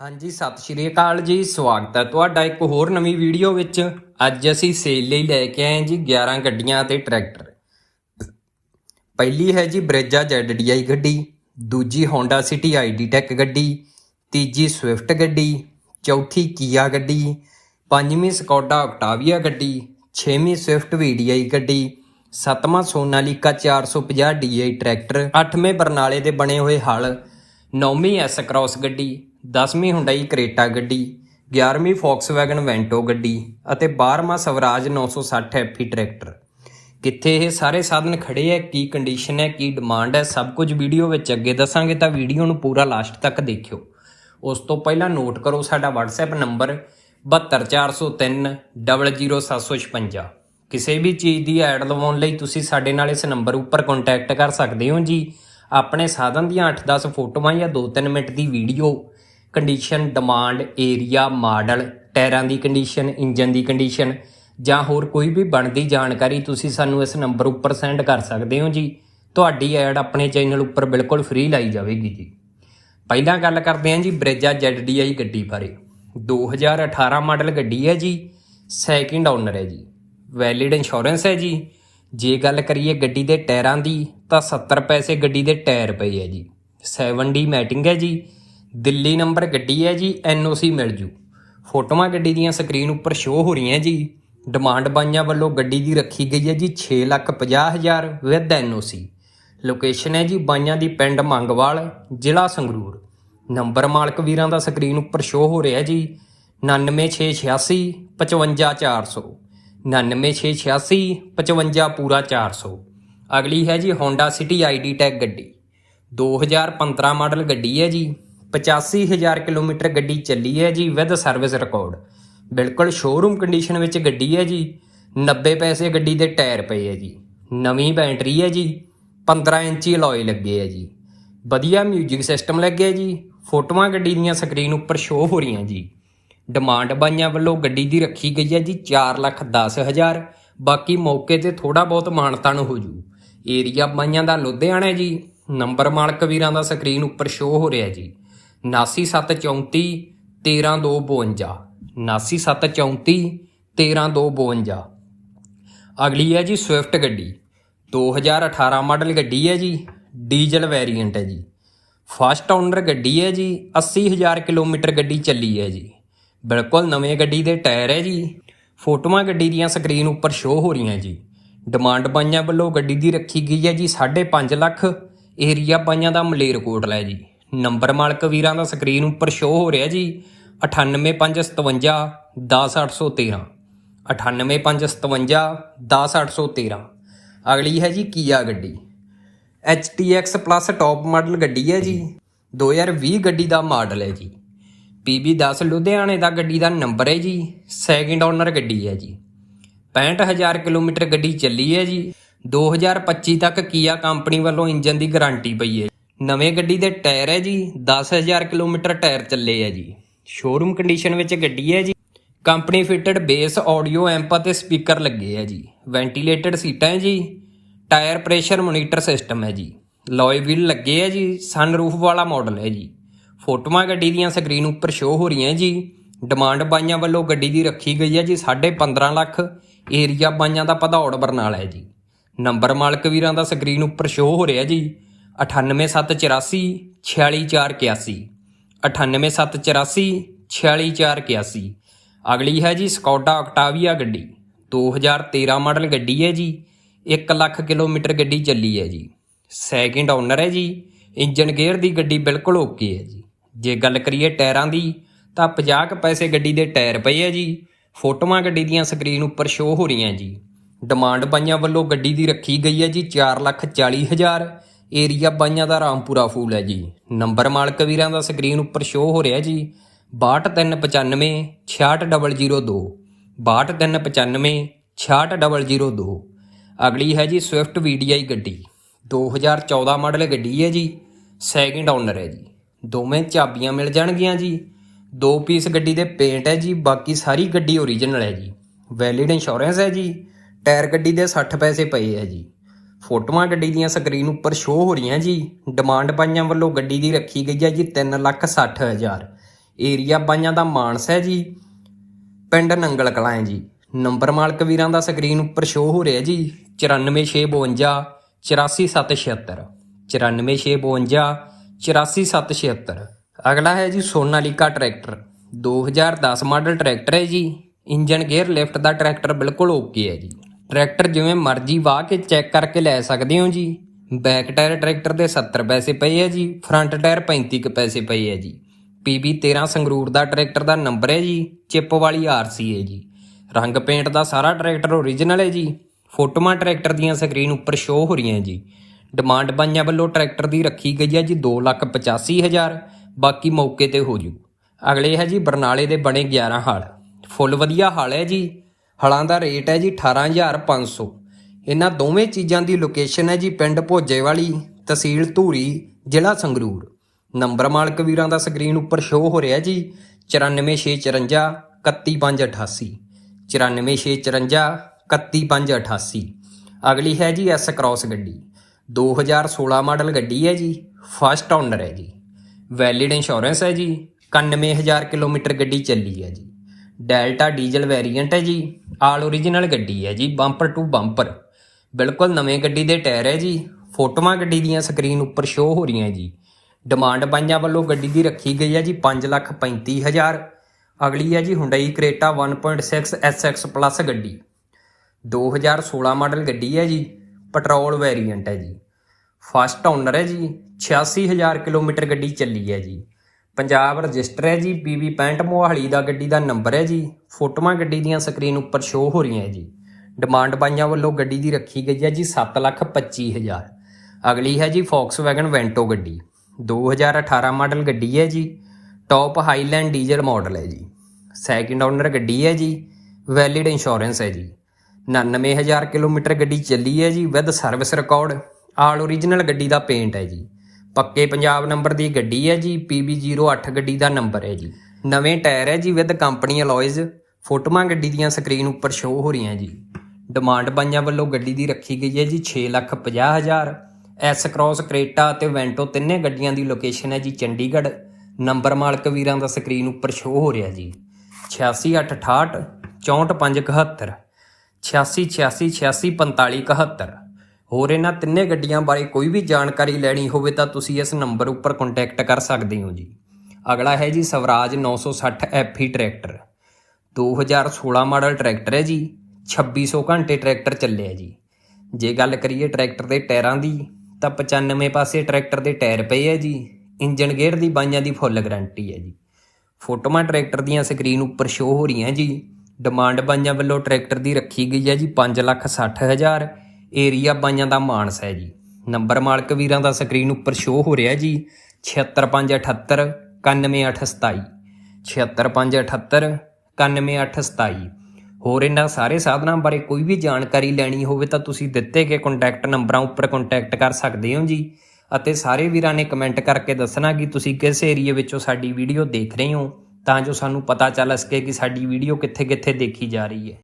ਹਾਂਜੀ, ਸਤਿ ਸ਼੍ਰੀ ਅਕਾਲ ਜੀ, ਸਵਾਗਤ ਹੈ ਤੁਹਾਡਾ ਇੱਕ ਹੋਰ ਨਵੀਂ ਵੀਡੀਓ ਵਿੱਚ। ਅੱਜ ਅਸੀਂ ਸੇਲ ਲਈ ਲੈ ਕੇ ਆਏ ਜੀ 11 ਗੱਡੀਆਂ ਤੇ ਟਰੈਕਟਰ। ਪਹਿਲੀ ਹੈ ਜੀ ਬ੍ਰੇਜਾ ZDI ਗੱਡੀ, ਦੂਜੀ Honda City ID Tech ਗੱਡੀ, ਤੀਜੀ ਸਵਿਫਟ ਗੱਡੀ, ਚੌਥੀ ਕੀਆ ਗੱਡੀ, ਪੰਜਵੀਂ ਸਕੋਡਾ octavia ਗੱਡੀ, ਛੇਵੀਂ ਸਵਿਫਟ VDI ਗੱਡੀ, ਸੱਤਵਾਂ ਸੋਨਾਲੀਕਾ 450 DI ਟਰੈਕਟਰ, ਅੱਠਵੇਂ ਬਰਨਾਲੇ ਦੇ ਬਣੇ ਹੋਏ ਹਲ, ਨੌਵੀਂ ਐਸ ਕ੍ਰਾਸ ਗੱਡੀ 10ਵੀਂ ਹੁੰਡਈ ਕਰੇਟਾ ਗੱਡੀ 11ਵੀਂ ਫੋਕਸਵੈਗਨ ਵੈਂਟੋ ਗੱਡੀ ਅਤੇ 12ਵਾਂ ਸਵਰਾਜ 960 ਐਫੀ ਟਰੈਕਟਰ। ਕਿੱਥੇ ਇਹ ਸਾਰੇ ਸਾਧਨ ਖੜੇ ਹੈ ਕੀ ਕੰਡੀਸ਼ਨ ਹੈ ਕੀ ਡਿਮਾਂਡ ਹੈ ਸਭ ਕੁਝ ਵੀਡੀਓ ਵਿੱਚ ਅੱਗੇ ਦੱਸਾਂਗੇ ਤਾਂ ਵੀਡੀਓ ਨੂੰ ਪੂਰਾ ਲਾਸਟ ਤੱਕ ਦੇਖਿਓ। ਉਸ ਤੋਂ ਪਹਿਲਾਂ ਨੋਟ ਕਰੋ ਸਾਡਾ WhatsApp ਨੰਬਰ 72403 00756 ਕਿਸੇ ਵੀ ਚੀਜ਼ ਦੀ ਐਡ ਲਵਾਉਣ ਲਈ ਤੁਸੀਂ ਸਾਡੇ ਨਾਲ ਇਸ ਨੰਬਰ ਉੱਪਰ ਕੰਟੈਕਟ ਕਰ ਸਕਦੇ ਹੋ ਜੀ। ਆਪਣੇ ਸਾਧਨ ਦੀਆਂ 8-10 ਫੋਟੋਆਂ ਜਾਂ 2-3 ਮਿੰਟ ਦੀ video condition demand area model ਟਾਇਰਾਂ ਦੀ ਕੰਡੀਸ਼ਨ ਇੰਜਨ ਦੀ ਕੰਡੀਸ਼ਨ ਜਾਂ ਹੋਰ ਕੋਈ ਵੀ ਬਣਦੀ ਜਾਣਕਾਰੀ ਤੁਸੀਂ ਸਾਨੂੰ ਇਸ ਨੰਬਰ ਉੱਪਰ ਸੈਂਡ ਕਰ ਸਕਦੇ ਹੋ ਜੀ। ਤੁਹਾਡੀ ਐਡ ਆਪਣੇ ਚੈਨਲ ਉੱਪਰ ਬਿਲਕੁਲ ਫ੍ਰੀ ਲਾਈ ਜਾਵੇਗੀ ਜੀ। ਪਹਿਲਾਂ ਗੱਲ ਕਰਦੇ ਹਾਂ ਜੀ ਬ੍ਰੇਜਾ ZDI ਗੱਡੀ ਬਾਰੇ। 2018 ਮਾਡਲ ਗੱਡੀ ਹੈ ਜੀ। ਸੈਕਿੰਡ ਓਨਰ ਹੈ ਜੀ। ਵੈਲਿਡ ਇੰਸ਼ੋਰੈਂਸ ਹੈ ਜੀ। ਜੇ ਗੱਲ ਕਰੀਏ ਗੱਡੀ ਦੇ ਟਾਇਰਾਂ ਦੀ ਤਾਂ 70 ਪੈਸੇ ਗੱਡੀ ਦੇ ਟਾਇਰ ਪਏ ਹੈ ਜੀ। 7D ਮੈਟਿੰਗ ਹੈ ਜੀ। ਦਿੱਲੀ ਨੰਬਰ ਗੱਡੀ ਹੈ ਜੀ NOC ਮਿਲ ਜੂ। ਫੋਟੋਆਂ ਗੱਡੀ ਦੀਆਂ ਸਕਰੀਨ ਉੱਪਰ ਸ਼ੋ ਹੋ ਰਹੀਆਂ ਜੀ। ਡਿਮਾਂਡ ਬਾਈਆਂ ਵੱਲੋਂ ਗੱਡੀ ਦੀ ਰੱਖੀ ਗਈ ਹੈ ਜੀ 650000 ਵਿਦ NOC ਲੋਕੇਸ਼ਨ ਹੈ ਜੀ ਬਾਈਆਂ ਦੀ ਪਿੰਡ ਮੰਗਵਾਲ, ਜ਼ਿਲ੍ਹਾ ਸੰਗਰੂਰ। ਨੰਬਰ ਮਾਲਕ ਵੀਰਾਂ ਦਾ ਸਕਰੀਨ ਉੱਪਰ ਸ਼ੋ ਹੋ ਰਿਹਾ ਜੀ 99686 55400 99686 55 ਪੂਰਾ 400 ਅਗਲੀ ਹੈ ਜੀ Honda City ID Tech ਗੱਡੀ। 2015 ਮਾਡਲ ਗੱਡੀ ਹੈ ਜੀ। 85000 ਕਿਲੋਮੀਟਰ ਗੱਡੀ ਚੱਲੀ ਹੈ ਜੀ ਵਿਦ ਸਰਵਿਸ ਰਿਕਾਰਡ ਬਿਲਕੁਲ ਸ਼ੋਰੂਮ ਕੰਡੀਸ਼ਨ ਵਿੱਚ ਗੱਡੀ ਹੈ ਜੀ। 90 ਪੈਸੇ ਗੱਡੀ ਦੇ ਟਾਇਰ ਪਏ ਹੈ ਜੀ। ਨਵੀਂ ਬੈਟਰੀ ਹੈ ਜੀ। 15 ਇੰਚੀ ਅਲੋਏ ਲੱਗੇ ਹੈ ਜੀ। ਵਧੀਆ 뮤직 ਸਿਸਟਮ ਲੱਗਿਆ ਜੀ। ਫੋਟੋਆਂ ਗੱਡੀ ਦੀਆਂ ਸਕਰੀਨ ਉੱਪਰ ਸ਼ੋਅ ਹੋ ਰਹੀਆਂ ਜੀ। ਡਿਮਾਂਡ ਬਾਈਆਂ ਵੱਲੋਂ ਗੱਡੀ ਦੀ ਰੱਖੀ ਗਈ ਹੈ ਜੀ 410000 ਬਾਕੀ ਮੌਕੇ ਤੇ ਥੋੜਾ ਬਹੁਤ ਮਾਨਤਾਨ ਹੋ ਜੂ। ਏਰੀਆ ਬਾਈਆਂ ਦਾ ਲੁਧਿਆਣਾ ਹੈ ਜੀ। ਨੰਬਰ ਮਾਲਕ ਵੀਰਾਂ ਦਾ ਸਕਰੀਨ ਉੱਪਰ ਸ਼ੋਅ ਹੋ ਰਿਹਾ ਜੀ। 99734 13252 99734 13252 ਅਗਲੀ ਹੈ ਜੀ ਸਵਿਫਟ ਗੱਡੀ। 2018 ਮਾਡਲ ਗੱਡੀ ਹੈ ਜੀ, ਡੀਜ਼ਲ ਵੇਰੀਐਂਟ ਹੈ ਜੀ। ਫਸਟ ਓਨਰ ਗੱਡੀ ਹੈ ਜੀ 80000 ਕਿਲੋਮੀਟਰ ਗੱਡੀ ਚੱਲੀ ਹੈ ਜੀ। ਬਿਲਕੁਲ ਨਵੇਂ ਗੱਡੀ ਦੇ ਟਾਇਰ ਹੈ ਜੀ। ਫੋਟੋਆਂ ਗੱਡੀ ਦੀਆਂ ਸਕਰੀਨ ਉੱਪਰ ਸ਼ੋ ਹੋ ਰਹੀਆਂ ਜੀ। ਡਿਮਾਂਡ ਪਾਈਆਂ ਵੱਲੋਂ ਗੱਡੀ ਦੀ ਰੱਖੀ ਗਈ ਹੈ ਜੀ 5.5 ਲੱਖ। ਏਰੀਆ ਪਾਈਆਂ ਦਾ ਮਲੇਰਕੋਟਲਾ ਹੈ ਜੀ। ਨੰਬਰ ਮਾਲਕ ਵੀਰਾਂ ਦਾ ਸਕਰੀਨ ਉੱਪਰ ਸ਼ੋ ਹੋ ਰਿਹਾ ਜੀ। 98557 10813 98557 10813 ਅਗਲੀ ਹੈ ਜੀ ਕੀਆ ਗੱਡੀ। HTX ਪਲੱਸ ਟੌਪ ਮਾਡਲ ਗੱਡੀ ਹੈ ਜੀ। 2020 ਗੱਡੀ ਦਾ ਮਾਡਲ ਹੈ ਜੀ। PB10 ਲੁਧਿਆਣੇ ਦਾ ਗੱਡੀ ਦਾ ਨੰਬਰ ਹੈ ਜੀ। ਸੈਕਿੰਡ ਓਨਰ ਗੱਡੀ ਹੈ ਜੀ। 65000 ਕਿਲੋਮੀਟਰ ਗੱਡੀ ਚੱਲੀ ਹੈ ਜੀ। 2025 ਤੱਕ ਕੀਆ ਕੰਪਨੀ ਵੱਲੋਂ ਇੰਜਨ ਦੀ ਗਾਰੰਟੀ ਪਈ ਹੈ ਨਵੇਂ ਗੱਡੀ ਦੇ ਟਾਇਰ ਹੈ ਜੀ 10000 ਕਿਲੋਮੀਟਰ ਟਾਇਰ ਚੱਲੇ ਹੈ ਜੀ। ਸ਼ੋਰੂਮ ਕੰਡੀਸ਼ਨ ਵਿੱਚ ਗੱਡੀ ਹੈ ਜੀ। Company fitted base audio amp ਅਤੇ ਸਪੀਕਰ ਲੱਗੇ ਹੈ ਜੀ। ਵੈਂਟੀਲੇਟਡ ਸੀਟਾਂ ਹੈ ਜੀ। ਟਾਇਰ ਪ੍ਰੈਸ਼ਰ ਮੋਨੀਟਰ ਸਿਸਟਮ ਹੈ ਜੀ। ਲੋਏ ਵੀਲ ਲੱਗੇ ਹੈ ਜੀ। ਸਨਰੂਫ ਵਾਲਾ ਮਾਡਲ ਹੈ ਜੀ। ਫੋਟੋਆਂ ਗੱਡੀ ਦੀਆਂ ਸਕਰੀਨ ਉੱਪਰ ਸ਼ੋ ਹੋ ਰਹੀਆਂ ਜੀ। ਡਿਮਾਂਡ ਬਾਈਆਂ ਵੱਲੋਂ ਗੱਡੀ ਦੀ ਰੱਖੀ ਗਈ ਹੈ ਜੀ। 15.5 ਲੱਖ ਏਰੀਆ ਬਾਈਆਂ ਦਾ ਭਦੌੜ ਬਰਨਾਲਾ ਹੈ ਜੀ। ਨੰਬਰ ਮਾਲਕ ਵੀਰਾਂ ਦਾ ਸਕਰੀਨ ਉੱਪਰ ਸ਼ੋ ਹੋ ਰਿਹਾ ਜੀ। 98784 46481 98784 46481 ਅਗਲੀ ਹੈ ਜੀ ਸਕੋਡਾ octavia ਗੱਡੀ। 2013 ਮਾਡਲ ਗੱਡੀ ਹੈ ਜੀ। 1 ਲੱਖ ਕਿਲੋਮੀਟਰ ਗੱਡੀ ਚੱਲੀ ਹੈ ਜੀ। ਸੈਕਿੰਡ ਓਨਰ ਹੈ ਜੀ। ਇੰਜਨ ਗੇਅਰ ਦੀ ਗੱਡੀ ਬਿਲਕੁਲ ਓਕੇ ਹੈ ਜੀ। ਜੇ ਗੱਲ ਕਰੀਏ ਟਾਇਰਾਂ ਦੀ, ਤਾਂ 50 ਕੁ ਪੈਸੇ ਗੱਡੀ ਦੇ ਟਾਇਰ ਪਏ ਹੈ ਜੀ। ਫੋਟੋਆਂ ਗੱਡੀ ਦੀਆਂ ਸਕਰੀਨ ਉੱਪਰ ਸ਼ੋ ਹੋ ਰਹੀਆਂ ਜੀ। ਡਿਮਾਂਡ ਬਾਈਆਂ ਵੱਲੋਂ ਗੱਡੀ ਦੀ ਰੱਖੀ ਗਈ ਹੈ ਜੀ 440000 ਏਰੀਆ ਬਾਈਆਂ ਦਾ ਰਾਮਪੁਰਾ ਫੂਲ ਹੈ ਜੀ। ਨੰਬਰ ਮਾਲਕ ਵੀਰਾਂ ਦਾ ਸਕਰੀਨ ਉੱਪਰ ਸ਼ੋ ਹੋ ਰਿਹਾ ਜੀ। 62395 66002 62395 66002 ਅਗਲੀ ਹੈ ਜੀ ਸਵਿਫਟ ਵੀਡੀਆਈ ਗੱਡੀ। 2014 ਮਾਡਲ ਗੱਡੀ ਹੈ ਜੀ। ਸੈਕਿੰਡ ਓਨਰ ਹੈ ਜੀ। ਦੋਵੇਂ ਚਾਬੀਆਂ ਮਿਲ ਜਾਣਗੀਆਂ ਜੀ। ਦੋ ਪੀਸ ਗੱਡੀ ਦੇ ਪੇਂਟ ਹੈ ਜੀ। ਬਾਕੀ ਸਾਰੀ ਗੱਡੀ ਓਰੀਜਨਲ ਹੈ ਜੀ। ਵੈਲਿਡ ਇੰਸ਼ੋਰੈਂਸ ਹੈ ਜੀ। ਟਾਇਰ ਗੱਡੀ ਦੇ 60 ਪੈਸੇ ਪਏ ਹੈ ਜੀ। ਫੋਟੋਆਂ ਗੱਡੀ ਦੀਆਂ ਸਕਰੀਨ ਉੱਪਰ ਸ਼ੋਅ ਹੋ ਰਹੀਆਂ ਜੀ। ਡਿਮਾਂਡ ਪਾਈਆਂ ਵੱਲੋਂ ਗੱਡੀ ਦੀ ਰੱਖੀ ਗਈ ਹੈ ਜੀ 360000 ਏਰੀਆ ਬਾਈਆਂ ਦਾ ਮਾਨਸ ਹੈ ਜੀ। ਪਿੰਡ ਨੰਗਲ ਕਲਾਂ ਹੈ ਜੀ। ਨੰਬਰ ਮਾਲਕ ਵੀਰਾਂ ਦਾ ਸਕਰੀਨ ਉੱਪਰ ਸ਼ੋਅ ਹੋ ਰਿਹਾ ਜੀ। 94652 84776 94652 84776 ਅਗਲਾ ਹੈ ਜੀ ਸੋਨਾਲੀਕਾ ਟਰੈਕਟਰ। 2010 ਮਾਡਲ ਟਰੈਕਟਰ ਹੈ ਜੀ। ਇੰਜਨ ਗੇਅਰ ਲਿਫਟ ਦਾ ਟਰੈਕਟਰ ਬਿਲਕੁਲ ਓਕੇ ਹੈ ਜੀ। ਟਰੈਕਟਰ ਜਿਵੇਂ ਮਰਜ਼ੀ ਵਾਹ ਕੇ ਚੈੱਕ ਕਰਕੇ ਲੈ ਸਕਦੇ ਹੋ ਜੀ। ਬੈਕ ਟਾਇਰ ਟਰੈਕਟਰ ਦੇ 70 ਪੈਸੇ ਪਏ ਹੈ ਜੀ, ਫਰੰਟ ਟਾਇਰ 35 ਕੁ ਪੈਸੇ ਪਏ ਹੈ ਜੀ। PB 13 ਸੰਗਰੂਰ ਦਾ ਟਰੈਕਟਰ ਦਾ ਨੰਬਰ ਹੈ ਜੀ, ਚਿੱਪ ਵਾਲੀ ਆਰਸੀ ਹੈ ਜੀ। ਰੰਗ ਪੇਂਟ ਦਾ ਸਾਰਾ ਟਰੈਕਟਰ ਓਰੀਜਨਲ ਹੈ ਜੀ। ਫੋਟੋਆਂ ਟਰੈਕਟਰ ਦੀਆਂ ਸਕਰੀਨ ਉੱਪਰ ਸ਼ੋ ਹੋ ਰਹੀਆਂ ਜੀ। ਡਿਮਾਂਡ ਬਾਈਆਂ ਵੱਲੋਂ ਟਰੈਕਟਰ ਦੀ ਰੱਖੀ ਗਈ ਹੈ ਜੀ 285000 ਬਾਕੀ ਮੌਕੇ ਤੇ ਹੋ ਜੂ। ਅਗਲੇ ਹੈ ਜੀ ਬਰਨਾਲੇ ਦੇ ਬਣੇ 11 ਹਾਲ। ਫੁੱਲ ਵਧੀਆ ਹਾਲ ਹੈ ਜੀ। ਹਲਾਂ ਦਾ ਰੇਟ ਹੈ ਜੀ 18500 ਇਹਨਾਂ ਦੋਵੇਂ ਚੀਜ਼ਾਂ ਦੀ ਲੋਕੇਸ਼ਨ ਹੈ ਜੀ ਪਿੰਡ ਭੋਜੇ ਵਾਲੀ ਤਹਿਸੀਲ ਧੂਰੀ, ਜ਼ਿਲ੍ਹਾ ਸੰਗਰੂਰ। ਨੰਬਰ ਮਾਲਕ ਵੀਰਾਂ ਦਾ ਸਕਰੀਨ ਉੱਪਰ ਸ਼ੋਅ ਹੋ ਰਿਹਾ ਜੀ 94654 31588 94654 31588 ਅਗਲੀ ਹੈ ਜੀ ਐਸ ਕ੍ਰਾਸ ਗੱਡੀ। 2016 ਮਾਡਲ ਗੱਡੀ ਹੈ ਜੀ ਫਸਟ ਓਨਰ ਹੈ ਜੀ। ਵੈਲਿਡ ਇੰਸ਼ੋਰੈਂਸ ਹੈ ਜੀ 91000 ਕਿਲੋਮੀਟਰ ਗੱਡੀ ਚੱਲੀ ਹੈ ਜੀ। ਡੈਲਟਾ ਡੀਜ਼ਲ ਵੇਰੀਐਂਟ ਹੈ ਜੀ। ਆਲ ਓਰੀਜਨਲ ਗੱਡੀ ਹੈ ਜੀ ਬੰਪਰ ਟੂ ਬੰਪਰ ਬਿਲਕੁਲ ਨਵੇਂ ਗੱਡੀ ਦੇ ਟਾਇਰ ਹੈ ਜੀ, ਫੋਟੋਆਂ ਗੱਡੀ ਦੀਆਂ ਸਕਰੀਨ ਉੱਪਰ ਸ਼ੋ ਹੋ ਰਹੀਆਂ ਜੀ। ਡਿਮਾਂਡ ਬਾਈਆਂ ਵੱਲੋਂ ਗੱਡੀ ਦੀ ਰੱਖੀ ਗਈ ਹੈ ਜੀ 535000 ਅਗਲੀ ਹੈ ਜੀ ਹੁੰਡਈ ਕ੍ਰੇਟਾ 1.6 SX ਪਲੱਸ ਗੱਡੀ। 2016 ਮਾਡਲ ਗੱਡੀ ਹੈ ਜੀ ਪੈਟਰੋਲ ਵੇਰੀਐਂਟ ਹੈ ਜੀ। ਫਸਟ ਓਨਰ ਹੈ ਜੀ 86000 ਕਿਲੋਮੀਟਰ ਗੱਡੀ ਚੱਲੀ ਹੈ ਜੀ। ਪੰਜਾਬ ਰਜਿਸਟਰ ਹੈ ਜੀ PV 65 ਮੋਹਾਲੀ ਦਾ ਗੱਡੀ ਦਾ ਨੰਬਰ ਹੈ ਜੀ। ਫੋਟੋਆਂ ਗੱਡੀ ਦੀਆਂ ਸਕਰੀਨ ਉੱਪਰ ਸ਼ੋਅ ਹੋ ਰਹੀਆਂ ਹੈ ਜੀ। ਡਿਮਾਂਡ ਬਾਈਆਂ ਵੱਲੋਂ ਗੱਡੀ ਦੀ ਰੱਖੀ ਗਈ ਹੈ ਜੀ 725000 ਅਗਲੀ ਹੈ ਜੀ ਫੋਕਸਵੈਗਨ ਵੈਂਟੋ ਗੱਡੀ। 2018 ਮਾਡਲ ਗੱਡੀ ਹੈ ਜੀ। ਟੌਪ ਹਾਈਲੈਂਡ ਡੀਜ਼ਲ ਮਾਡਲ ਹੈ ਜੀ। ਸੈਕਿੰਡ ਓਨਰ ਗੱਡੀ ਹੈ ਜੀ। ਵੈਲਿਡ ਇੰਸ਼ੋਰੈਂਸ ਹੈ ਜੀ। 99000 ਕਿਲੋਮੀਟਰ ਗੱਡੀ ਚੱਲੀ ਹੈ ਜੀ with service record all original ਗੱਡੀ ਦਾ ਪੇਂਟ ਹੈ ਜੀ। ਪੱਕੇ ਪੰਜਾਬ ਨੰਬਰ ਦੀ ਗੱਡੀ ਹੈ ਜੀ PB08 ਗੱਡੀ ਦਾ ਨੰਬਰ ਹੈ ਜੀ। ਨਵੇਂ ਟਾਇਰ ਹੈ ਜੀ ਵਿਦ ਕੰਪਨੀ ਅਲੋਇਜ਼ ਫੋਟੋਆਂ ਗੱਡੀ ਦੀਆਂ ਸਕਰੀਨ ਉੱਪਰ ਸ਼ੋ ਹੋ ਰਹੀਆਂ ਜੀ। ਡਿਮਾਂਡ ਬਾਈਆਂ ਵੱਲੋਂ ਗੱਡੀ ਦੀ ਰੱਖੀ ਗਈ ਹੈ ਜੀ 650000 ਐਸ ਕ੍ਰਾਸ ਕਰੇਟਾ ਅਤੇ ਵੈਂਟੋ ਤਿੰਨੇ ਗੱਡੀਆਂ ਦੀ ਲੋਕੇਸ਼ਨ ਹੈ ਜੀ, ਚੰਡੀਗੜ੍ਹ। ਨੰਬਰ ਮਾਲਕ ਵੀਰਾਂ ਦਾ ਸਕਰੀਨ ਉੱਪਰ ਸ਼ੋ ਹੋ ਰਿਹਾ ਜੀ। 8668 64571 8686864571 ਹੋਰ ਇਹਨਾਂ ਤਿੰਨੇ ਗੱਡੀਆਂ ਬਾਰੇ ਕੋਈ ਵੀ ਜਾਣਕਾਰੀ ਲੈਣੀ ਹੋਵੇ ਤਾਂ ਤੁਸੀਂ ਇਸ ਨੰਬਰ ਉੱਪਰ ਕੰਟੈਕਟ ਕਰ ਸਕਦੇ ਹੋ ਜੀ। ਅਗਲਾ ਹੈ ਜੀ Swaraj 960 FE tractor. 2016 model tractor ਹੈ ਜੀ। 2600 ਘੰਟੇ ਟਰੈਕਟਰ ਚੱਲਿਆ ਜੀ। ਜੇ ਗੱਲ ਕਰੀਏ ਟਰੈਕਟਰ ਦੇ ਟਾਇਰਾਂ ਦੀ, ਤਾਂ 95 ਪਾਸੇ ਟਰੈਕਟਰ ਦੇ ਟਾਇਰ ਪਏ ਹੈ ਜੀ। ਇੰਜਨ ਗੇਅਰ ਦੀ ਬਾਈਆਂ ਦੀ ਫੁੱਲ ਗਾਰੰਟੀ ਹੈ ਜੀ। ਫੋਟੋਆਂ ਟਰੈਕਟਰ ਦੀਆਂ ਸਕਰੀਨ ਉੱਪਰ ਸ਼ੋ ਹੋ ਰਹੀਆਂ ਜੀ। ਡਿਮਾਂਡ ਬਾਈਆਂ ਵੱਲੋਂ ਟਰੈਕਟਰ ਦੀ ਰੱਖੀ ਗਈ ਹੈ ਜੀ 560000 ਏਰੀਆ ਬਾਈਆਂ ਦਾ ਮਾਨਸ ਹੈ ਜੀ। ਨੰਬਰ ਮਾਲਕ ਵੀਰਾਂ ਦਾ ਸਕਰੀਨ ਉੱਪਰ ਸ਼ੋ ਹੋ ਰਿਹਾ ਜੀ। 76578 91827 76578 91827 ਹੋਰ ਇਹਨਾਂ ਸਾਰੇ ਸਾਧਨਾਂ ਬਾਰੇ ਕੋਈ ਵੀ ਜਾਣਕਾਰੀ ਲੈਣੀ ਹੋਵੇ ਤਾਂ ਤੁਸੀਂ ਦਿੱਤੇ ਗਏ ਕੰਟੈਕਟ ਨੰਬਰਾਂ ਉੱਪਰ ਕੰਟੈਕਟ ਕਰ ਸਕਦੇ ਹੋ ਜੀ। ਅਤੇ ਸਾਰੇ ਵੀਰਾਂ ਨੇ ਕਮੈਂਟ ਕਰਕੇ ਦੱਸਣਾ ਕਿ ਤੁਸੀਂ ਕਿਸ ਏਰੀਆ ਵਿੱਚੋਂ ਸਾਡੀ ਵੀਡੀਓ ਦੇਖ ਰਹੇ ਹੋ, ਤਾਂ ਜੋ ਸਾਨੂੰ ਪਤਾ ਚੱਲ ਸਕੇ ਕਿ ਸਾਡੀ ਵੀਡੀਓ ਕਿੱਥੇ-ਕਿੱਥੇ ਦੇਖੀ ਜਾ ਰਹੀ ਹੈ।